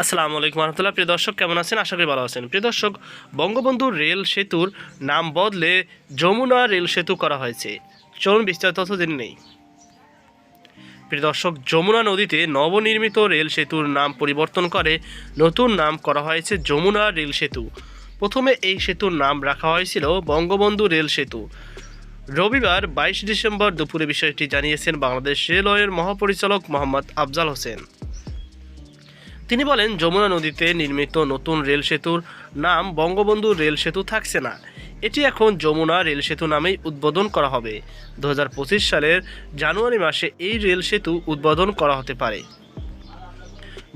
আসসালামু আলাইকুম রহমতুল্লাহ। প্রিয় দর্শক, কেমন আছেন? আশা করি ভালো আছেন। প্রিয় দর্শক, বঙ্গবন্ধু রেল সেতুর নাম বদলে যমুনা রেল সেতু করা হয়েছে। চলুন বিস্তারিত তথ্য জেনে নেই। প্রিয় দর্শক, যমুনা নদীতে নবনির্মিত রেল সেতুর নাম পরিবর্তন করে নতুন নাম করা হয়েছে যমুনা রেল সেতু। প্রথমে এই সেতুর নাম রাখা হয়েছিল বঙ্গবন্ধু রেল সেতু। রবিবার বাইশ ডিসেম্বর দুপুরে বিষয়টি জানিয়েছেন বাংলাদেশ রেলওয়ের মহাপরিচালক মোহাম্মদ আফজাল হোসেন। তিনি বলেন, যমুনা নদীতে নির্মিত নতুন রেল সেতুর নাম বঙ্গবন্ধু রেল সেতু থাকছে না। এটি এখন যমুনা রেল সেতু নামেই উদ্বোধন করা হবে। দু হাজার পঁচিশ সালের জানুয়ারি মাসে এই রেল সেতু উদ্বোধন করা হতে পারে।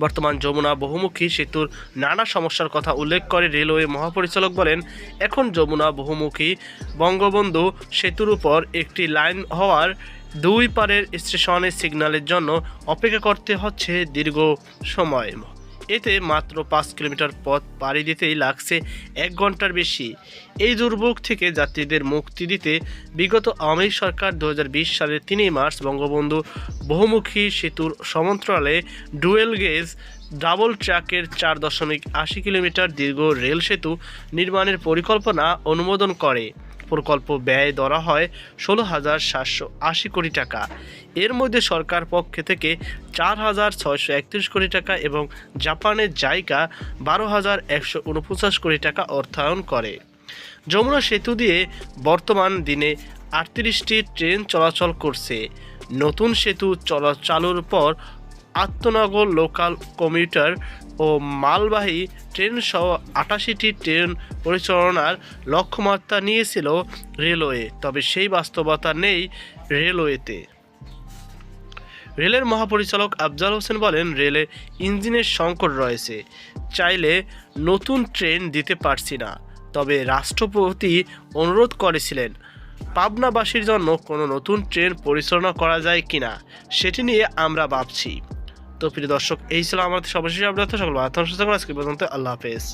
বর্তমান যমুনা বহুমুখী সেতুর নানা সমস্যার কথা উল্লেখ করে রেলওয়ে মহাপরিচালক বলেন, এখন যমুনা বহুমুখী বঙ্গবন্ধু সেতুর উপর একটি লাইন হওয়ার দুই পারের স্টেশনের সিগন্যালের জন্য অপেক্ষা করতে হচ্ছে দীর্ঘ সময়। এতে মাত্র পাঁচ কিলোমিটার পথ পাড়ি দিতেই লাগছে এক ঘণ্টার বেশি। এই দুর্ভোগ থেকে যাত্রীদের মুক্তি দিতে বিগত আওয়ামী সরকার দু হাজার বিশ সালের তিনই মার্চ বঙ্গবন্ধু বহুমুখী সেতুর সমান্তরালে ডুয়েল গেজ ডাবল ট্র্যাকের চার দশমিক আশি কিলোমিটার দীর্ঘ রেল সেতু নির্মাণের পরিকল্পনা অনুমোদন করে। প্রকল্প ব্যয় ধরা হয় ষোলো হাজার সাতশো আশি কোটি টাকা। এর মধ্যে সরকার পক্ষে থেকে চার হাজার ছয়শো একত্রিশ কোটি টাকা এবং জাপানের জায়গা বারো হাজার একশো উনপঞ্চাশ কোটি টাকা অর্থায়ন করে। যমুনা সেতু দিয়ে বর্তমান দিনে আটত্রিশটি ট্রেন চলাচল করছে। নতুন সেতু চলা, চালুর পর আত্মনগর লোকাল কমিউটার ও মালবাহী ট্রেন সহ আটাশিটি ট্রেন পরিচালনার লক্ষ্যমাত্রা নিয়েছিল রেলওয়ে, তবে সেই বাস্তবতা নেই রেলওয়েতে। রেলের মহাপরিচালক আফজাল হোসেন বলেন, রেলে ইঞ্জিনের সংকট রয়েছে, চাইলে নতুন ট্রেন দিতে পারছি না। তবে রাষ্ট্রপতি অনুরোধ করেছিলেন, পাবনাবাসীর জন্য কোনো নতুন ট্রেন পরিচালনা করা যায় কিনা, সেটি নিয়ে আমরা ভাবছি। তো প্রিয় দর্শক এই ছিল আমাদের সর্বশেষ আপনার সকল আজকে পর্যন্ত আল্লাহ হাফেজ।